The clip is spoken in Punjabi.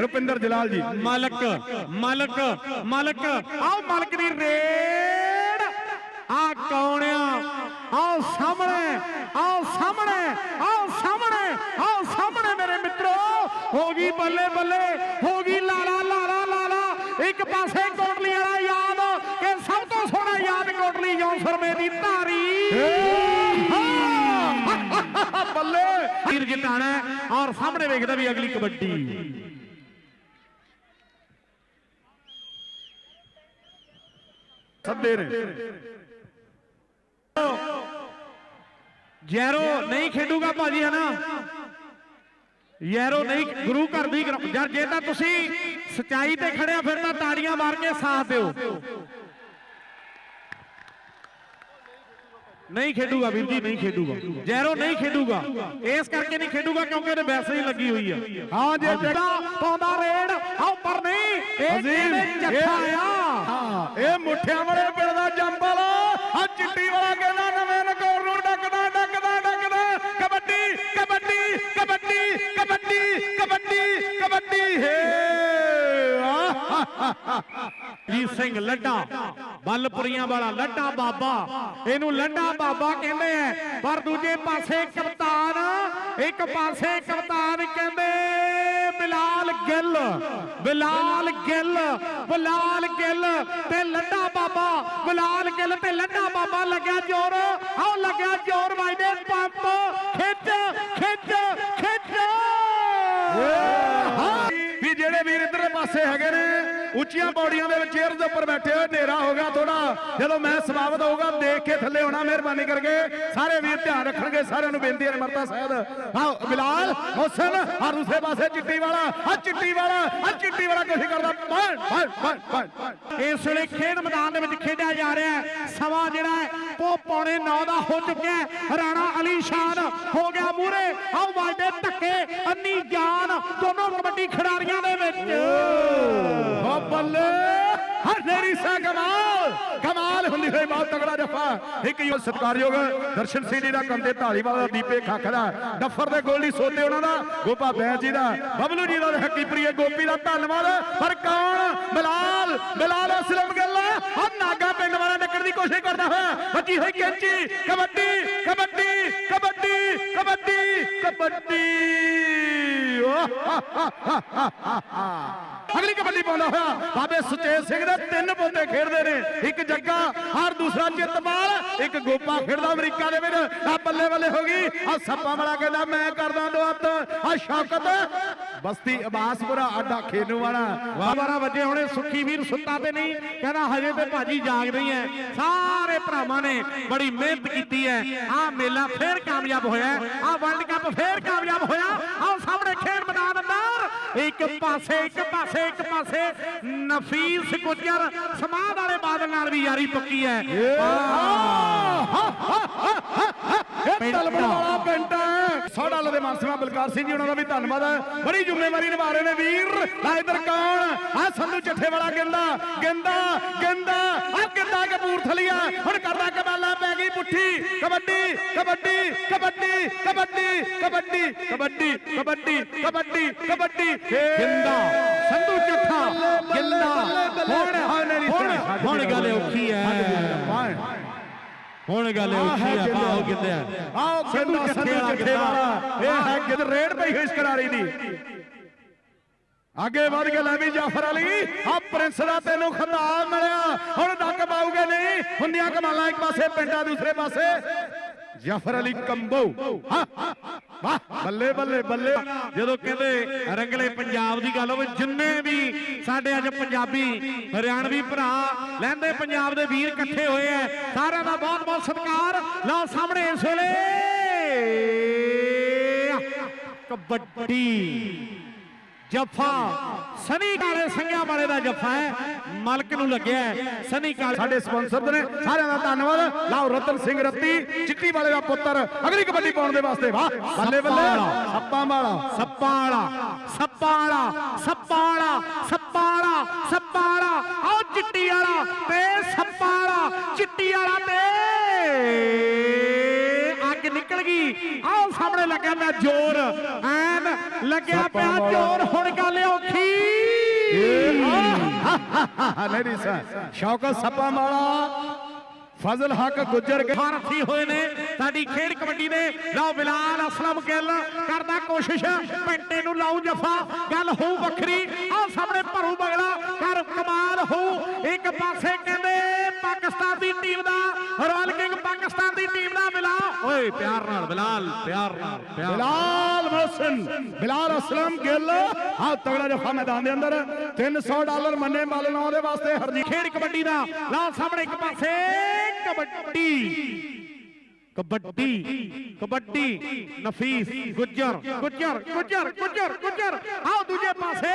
ਰੁਪਿੰਦਰ ਜਲਾਲ ਜੀ। ਮਲਕ ਮਲਕ ਮਲਕ। ਆਓ ਮਲਕ ਦੀ ਰੇਡ। ਆ ਕੌਣ ਆ? ਆਓ ਸਾਹਮਣੇ ਆਓ ਸਾਹਮਣੇ ਆਓ ਸਾਹਮਣੇ ਆਓ ਸਾਹਮਣੇ ਮੇਰੇ ਮਿੱਤਰੋ। ਹੋ ਗਈ ਬੱਲੇ ਬੱਲੇ ਹੋ ਗਈ ਲਾਲਾ ਲਾਲਾ ਲਾਲਾ। ਇੱਕ ਪਾਸੇ ਕੋਟਲੀ ਵਾਲਾ ਯਾਦ ਕਿ ਸਭ ਤੋਂ ਸੋਹਣਾ ਯਾਦ ਕੋਟਲੀ ਜੌਂਸਰਮੇ ਦੀ ਧਾਰੀ। ਬੱਲੇ। ਤੀਰ ਜਿਤਾਣਾ ਔਰ ਸਾਹਮਣੇ ਵੇਖਦਾ ਵੀ ਅਗਲੀ ਕਬੱਡੀ। ਸੱਦੇ ਨੇ। ਯੈਰੋ ਨਹੀਂ ਖੇਡੂਗਾ ਭਾਜੀ ਹਨਾ ਯੈਰੋ ਨਹੀਂ ਗੁਰੂ ਘਰ ਦੀ ਯਾਰ ਜੇ ਤਾਂ ਤੁਸੀਂ ਸਚਾਈ ਤੇ ਖੜਿਆ ਫਿਰ ਤਾਂ ਤਾੜੀਆਂ ਮਾਰ ਕੇ ਸਾਥ ਦਿਓ। ਨਹੀਂ ਖੇਡੂਗਾ ਵੀਰ ਜੀ ਨਹੀਂ ਖੇਡੂਗਾ। ਜੈਰੋ ਨਹੀਂ ਖੇਡੂਗਾ। ਇਸ ਕਰਕੇ ਨਹੀਂ ਖੇਡੂਗਾ ਕਿਉਂਕਿ ਉਹਨੇ ਵੈਸੇ ਹੀ ਲੱਗੀ ਹੋਈ ਆ। ਹਾਂ ਜੇ ਜਿਹੜਾ ਪਾਉਂਦਾ ਰੇਡ ਆਉ ਪਰ ਇਹ ਇਹ- ਆ? ਹਾਂ ਇਹ ਮੁੱਠਿਆਂ ਵਾਲੇ ਪਿੰਡ ਦਾ ਜੰਪਲ ਆ। ਚਿੱਟੀ ਵਾਲਾ ਕਹਿੰਦਾ ਨਵੇਂ ਨਕੌਰ ਨੂੰ ਡੱਕਦਾ ਡੱਕਦਾ ਡੱਕਦਾ। ਕਬੱਡੀ ਕਬੱਡੀ ਕਬੱਡੀ ਕਬੱਡੀ ਕਬੱਡੀ ਕਬੱਡੀ ਹੇ! ਜੀ ਸਿੰਘ ਲੱਡਾ ਬਲਪੁਰੀਆਂ ਵਾਲਾ ਲੱਡਾ ਬਾਬਾ। ਇਹਨੂੰ ਲੱਡਾ ਬਾਬਾ ਕਹਿੰਦੇ ਆ। ਪਰ ਦੂਜੇ ਪਾਸੇ ਕਪਤਾਨ ਇੱਕ ਪਾਸੇ ਕਪਤਾਨ ਕਹਿੰਦੇ ਗਿੱਲ, ਬਿਲਾਲ ਗਿੱਲ ਬਿਲਾਲ ਗਿੱਲ ਤੇ ਲੱਡਾ ਬਾਬਾ, ਬਿਲਾਲ ਗਿੱਲ ਤੇ ਲੱਡਾ ਬਾਬਾ ਲੱਗਿਆ ਜ਼ੋਰ। ਆਓ ਲੱਗਿਆ ਜ਼ੋਰ ਵਾਜਦੇ ਪੰਪ ਖਿੱਚ ਖਿੱਚ। ਉੱਚੀਆਂ ਪੌੜੀਆਂ ਦੇ ਵਿੱਚ ਚੇਅਰਸ ਦੇ ਉੱਪਰ ਬੈਠੇ ਹੋਏ, ਹਨੇਰਾ ਹੋ ਗਿਆ ਥੋੜਾ ਜਦੋਂ ਮੈਂ ਸਮਾਪਤ ਹੋਊਗਾ, ਦੇਖ ਕੇ ਥੱਲੇ ਹੋਣਾ, ਮਿਹਰਬਾਨੀ ਕਰਕੇ। ਸਾਰੇ ਵੀਰ ਧਿਆਨ ਰੱਖਣਗੇ, ਸਾਰਿਆਂ ਨੂੰ ਬੇਨਤੀ ਹੈ ਮਰਤਾ ਸਾਹਿਬ। ਹਾਂ, ਬਿਲਾਲ ਹੁਸਨ ਆ ਦੂਸਰੇ ਪਾਸੇ, ਚਿੱਟੀ ਵਾਲਾ ਆ ਚਿੱਟੀ ਵਾਲਾ ਆ ਚਿੱਟੀ ਵਾਲਾ ਕੋਸ਼ਿਸ਼ ਕਰਦਾ। ਬਣ ਬਣ ਬਣ ਇਸ ਵੇਲੇ ਖੇਡ ਮੈਦਾਨ ਦੇ ਵਿੱਚ ਖੇਡਿਆ ਜਾ ਰਿਹਾ ਹੈ। ਸਮਾਂ ਜਿਹੜਾ ਹੈ, ਉਹ ਪੌਣੇ 9 ਦਾ ਹੋ ਚੁੱਕਿਆ ਹੈ। ਰਾਣਾ ਅਲੀ ਸ਼ਾਨ ਹੋ ਗਿਆ ਮੂਰੇ ਆਓ ਵਾਜਦੇ ਧੱਕੇ, ਅੰਨੀ ਜਾਨ ਦੋਨੋਂ ਕਬੱਡੀ ਖਿਡਾਰੀਆਂ ਦੇ ਬੱਲੇ ਹਰ ਸਾ ਕਮਾਲ। ਕਮਾਲ ਹੁੰਦੀ ਹੋਈ ਬਹੁਤ ਤਗੜਾ ਜੱਫਾ। ਇੱਕ ਯੋ ਸਤਕਾਰਯੋਗ ਦਰਸ਼ਨ ਸਿੰਘ ਜੀ ਦਾ ਕੰਦੇ ਢਾਲੀਵਾਲ ਦਾ ਦੀਪੇ ਖੱਖ ਦਾ। ਡੱਫਰ ਦੇ ਗੋਲਡੀ ਸੋਤੇ ਉਹਨਾਂ ਦਾ। ਗੋਪਾ ਬੈਂਸ ਜੀ ਦਾ। ਬਬਲੂ ਜੀ ਦਾ ਹੱਕੀ ਪ੍ਰੀਏ ਗੋਪੀ ਦਾ ਧੰਨਵਾਦ। ਪਰ ਕੌਣ? ਬਲਾਲ। ਬਿਲਾਲ ਅਸਲਮ ਗੱਲ ਆ ਨਾਗਾ ਪਿੰਡ ਵਾਲਾ ਨਿਕਲਣ ਦੀ ਕੋਸ਼ਿਸ਼ ਕਰਦਾ ਹੋਇਆ। ਬੱਜੀ ਹੋਈ ਕੈਂਚੀ। ਕਬੱਡੀ ਕਬੱਡੀ ਕਬੱਡੀ ਕਬੱਡੀ ਕਬੱਡੀ। ਅਗਲੀ ਕਬੱਡੀ ਪਾਉਂਦਾ ਹੋਇਆ ਬਾਬੇ ਸੁਚੇਤ ਸਿੰਘ ਦੇ ਤਿੰਨ ਬੰਦੇ ਖੇਡਦੇ ਨੇ। ਇੱਕ ਜੱਗਾ, ਹਰ ਦੂਸਰਾ ਚਿੱਤਪਾਲ, ਇੱਕ ਗੋਪਾ ਖੇਡਦਾ ਅਮਰੀਕਾ ਦੇ ਵਿੱਚ। ਆ ਬੱਲੇ ਬੱਲੇ ਹੋ ਗਈ। ਆ ਸੱਪਾ ਵਾਲਾ ਕਹਿੰਦਾ, ਮੈਂ ਕਰਦਾ ਦੁਆਤ ਆ ਸ਼ੌਕਤ। ਬਸਤੀ ਅਬਾਸਪੁਰਾ, ਆਡਾ ਖੇਨੂ ਵਾਲਾ। 12 ਵਜੇ ਹੁਣੇ, ਸੁੱਖੀ ਵੀਰ ਸੁੱਤਾ ਤੇ ਨਹੀਂ। ਕਹਿੰਦਾ, ਹਜੇ ਤੇ ਭਾਜੀ ਜਾਗ ਰਹੀ ਹੈ ਸਾਰੇ ਭਰਾਵਾਂ ਨੇ ਬੜੀ ਮਿਹਨਤ ਕੀਤੀ ਹੈ। ਆ ਮੇਲਾ ਫੇਰ ਕਾਮਯਾਬ ਹੋਇਆ ਆ ਵਰਲਡ ਕੱਪ ਫੇਰ ਕਾਮਯਾਬ ਹੋਇਆ। ਆਓ ਸਾਹਮਣੇ ਖੇਡ ਮੈਦਾਨ ਅੰਦਰ। ਇੱਕ ਪਾਸੇ ਇੱਕ ਪਾਸੇ ਇੱਕ ਪਾਸੇ ਨਫੀਸ ਗੁੱਜਰ ਸਮਾਦ ਵਾਲੇ ਬਾਦਲ ਨਾਲ ਵੀ ਯਾਰੀ ਪੱਕੀ ਹੈ। ਇਹ ਤਲਬੜ ਵਾਲਾ ਪਿੰਡ ਹੈ। ਸੋਡਾ ਦੇ ਮਾਨਸਵਾ ਬਲਕਾਰ ਸਿੰਘ ਜੀ, ਉਹਨਾਂ ਦਾ ਵੀ ਧੰਨਵਾਦ ਹੈ। ਬੜੀ ਜ਼ਿੰਮੇਵਾਰੀ ਨਿਭਾ ਰਹੇ ਨੇ ਵੀਰ। ਆ ਇਧਰ ਕੌਣ? ਆ ਸੰਧੂ ਚੱਠੇ ਵਾਲਾ ਗਿੰਦਾ ਗਿੰਦਾ। ਗਿੰਦਾ ਆ ਗਿੰਦਾ ਕਪੂਰਥਲੀਆ ਹੁਣ ਕਰਦਾ ਕਮਾਲਾ ਪੈ ਗਈ ਪੁੱਠੀ। ਕਬੱਡੀ ਕਬੱਡੀ ਕਬੱਡੀ ਕਬੱਡੀ ਕਬੱਡੀ ਕਬੱਡੀ ਕਬੱਡੀ ਕਬੱਡੀ ਕਬੱਡੀ। ਗਿੰਦਾ ਸੰਧੂ ਚੱਠਾ ਗਿੰਦਾ ਹੁਣ ਹੁਣ ਗੱਲ ਔਖੀ ਹੈ। ਹੁਣ ਗੱਲ ਔਖੀ ਹੈ ਆਓ ਕਿੱਥੇ ਆ ਆਓ ਸੰਧੂ ਚੱਠੇ ਵਾਲਾ। ਇਹ ਹੈ ਗਿੱਦ ਰੇਡ ਪਈ ਹੋਈ ਇਸ ਕਰਾਰੀ ਦੀ। ਅੱਗੇ ਵਧ ਕੇ ਲੈ ਵੀ ਜਾਫਰ ਅਲੀ। ਆ ਪ੍ਰਿੰਸ ਦਾ ਤੈਨੂੰ ਖਿਤਾਬ ਮਿਲਿਆ। ਹੁਣ ਤੱਕ ਪਾਉਗੇ ਨਹੀਂ। ਹੁੰਦੀਆਂ ਕਮਾਲਾਂ ਇੱਕ ਪਾਸੇ, ਪਿੰਡਾਂ ਦੂਸਰੇ ਪਾਸੇ। ਜਾਫਰ ਅਲੀ ਕੰਬੋ। ਵਾਹ, ਬੱਲੇ ਬੱਲੇ ਬੱਲੇ। ਜਦੋਂ ਕਹਿੰਦੇ ਰੰਗਲੇ ਪੰਜਾਬ ਦੀ ਗੱਲ ਹੋਵੇ, ਜਿੰਨੇ ਵੀ ਸਾਡੇ ਅੱਜ ਪੰਜਾਬੀ, ਹਰਿਆਣਵੀ ਭਰਾ ਲਹਿੰਦੇ ਪੰਜਾਬ ਦੇ ਵੀਰ ਇਕੱਠੇ ਹੋਏ ਐ, ਸਾਰਿਆਂ ਦਾ ਬਹੁਤ ਬਹੁਤ ਸਤਿਕਾਰ। ਲਓ ਸਾਹਮਣੇ ਇਸ ਵੇਲੇ। ਕਬੱਡੀ। ਜਫਾ। ਸਨੀ ਕਾਲੇ ਸੰਗਿਆ ਵਾਲੇ ਦਾ ਜਫਾ ਹੈ। ਮਲਕ ਨੂੰ ਲੱਗਿਆ। ਸਨੀ ਕਾਲੇ ਸਾਡੇ ਸਪਾਂਸਰ ਨੇ ਸਾਰਿਆਂ ਦਾ ਧੰਨਵਾਦ। ਲਾਓ ਰਤਨ ਸਿੰਘ ਰੱਤੀ ਚਿੱਟੀ ਵਾਲੇ ਦਾ ਪੁੱਤਰ। ਅਗਲੀ ਕਬੱਡੀ ਪਾਉਣ ਦੇ ਵਾਸਤੇ ਵਾਹ। ਬੱਲੇ ਬੱਲੇ। ਸੱਪਾਂ ਵਾਲਾ। ਸੱਪਾਂ ਵਾਲਾ ਸੱਪਾਂ ਵਾਲਾ। ਸੱਪਾਂ ਵਾਲਾ ਸੱਪਾਂ ਵਾਲਾ ਸੱਪਾਂ ਵਾਲਾ ਆਓ ਚਿੱਟੀ ਵਾਲਾ ਤੇ ਸੱਪਾਂ ਵਾਲਾ ਚਿੱਟੀ ਵਾਲਾ ਤੇ ਅੱਗ ਨਿਕਲ ਗਈ। ਆਓ ਸਾਹਮਣੇ ਲੱਗਿਆ ਮੈਂ ਜ਼ੋਰ। ਲੱਗਿਆ ਪਿਆ। ਜੋਰ ਹੁਣ ਗੱਲ ਔਖੀ। ਨਰੀ ਸਾ ਸ਼ੌਕਤ ਸੱਪਾਂ ਵਾਲਾ। ਫਜ਼ਲ ਹੱਕ ਗੁੱਜਰ ਕੇ ਹਾਰਥੀ ਹੋਏ ਨੇ ਸਾਡੀ ਖੇਡ ਕਬੱਡੀ ਦੇ ਲਓ ਬਿਲਾਲ ਅਸਲਮ ਗਿੱਲ ਕਰਦਾ ਕੋਸ਼ਿਸ਼ ਪੈਂਟੇ ਨੂੰ ਲਾਉ ਜਫਾ। ਗੱਲ ਹੋ ਵੱਖਰੀ ਆ ਸਾਹਮਣੇ ਭਰੂ ਬਗਲਾ। ਕਰ ਕਮਾਲ ਹੋ ਇੱਕ ਪਾਸੇ ਕਹਿੰਦੇ ਪਾਕਿਸਤਾਨ ਦੀ ਟੀਮ ਦਾ ਰਾਇਲ ਕਿੰਗ ਪਾਕਿਸਤਾਨ ਦੀ ਟੀਮ ਦਾ ਮਿਲਾ ਓਏ ਪਿਆਰ ਨਾਲ ਬਿਲਾਲ ਪਿਆਰ ਨਾਲ। ਬਿਲਾਲ ਮੋਹਸਨ ਬਿਲਾਲ ਅਸਲਮ ਗਿੱਲ। ਆ ਤਗੜਾ ਜਫਾ ਮੈਦਾਨ ਦੇ ਅੰਦਰ। 300 ਡਾਲਰ ਮੰਨੇ ਮਾਲਣਾ ਉਹਦੇ ਵਾਸਤੇ ਹਰਜੀ ਖੇਡ ਕਬੱਡੀ ਦਾ। ਲਓ ਸਾਹਮਣੇ ਇੱਕ ਪਾਸੇ ਕਬੱਡੀ। ਕਬੱਡੀ ਕਬੱਡੀ। ਨਫੀਸ ਗੁੱਜਰ ਗੁੱਜਰ ਗੁੱਜਰ ਗੁੱਜਰ ਗੁੱਜਰ। ਆਓ ਦੂਜੇ ਪਾਸੇ